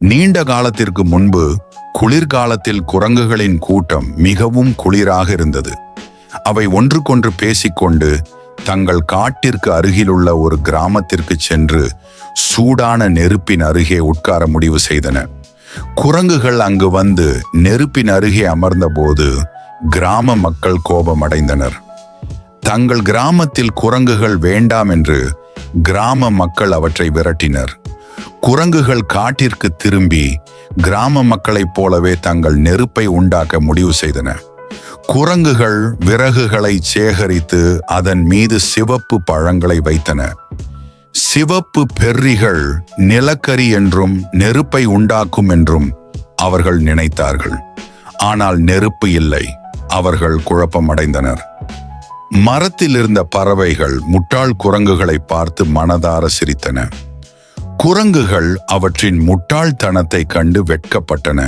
நீண்ட காலத்திற்கு முன்பு குளிர்காலத்தில் குரங்குகளின் கூட்டம் மிகவும் குளிராக இருந்தது. அவை ஒன்றுக்கொன்று பேசிக்கொண்டு தங்கள் காட்டிற்கு அருகிலுள்ள ஒரு கிராமத்திற்கு சென்று சூடான நெருப்பின் அருகே உட்கார முடிவு செய்தன. குரங்குகள் அங்கு வந்து நெருப்பின் அருகே அமர்ந்தபோது கிராம மக்கள் கோபமடைந்தனர். தங்கள் கிராமத்தில் குரங்குகள் வேண்டாம் என்று கிராம மக்கள் அவற்றை விரட்டினர். குரங்குகள் காட்டிற்கு திரும்பி கிராம மக்களைப் போலவே தங்கள் நெருப்பை உண்டாக்க முடிவு செய்தன. குரங்குகள் விறகுகளை சேகரித்து அதன் மீது சிவப்பு பழங்களை வைத்தன. சிவப்பு பெர்ரிகள் நிலக்கரி என்றும் நெருப்பை உண்டாக்கும் என்றும் அவர்கள் நினைத்தார்கள். ஆனால் நெருப்பு இல்லை. அவர்கள் குழப்பமடைந்தனர். மரத்தில் இருந்த பறவைகள் முட்டாள் குரங்குகளை பார்த்து மனதார சிரித்தன. குரங்குகள் அவற்றின் முட்டாள்தனத்தை கண்டு வெட்கப்பட்டன.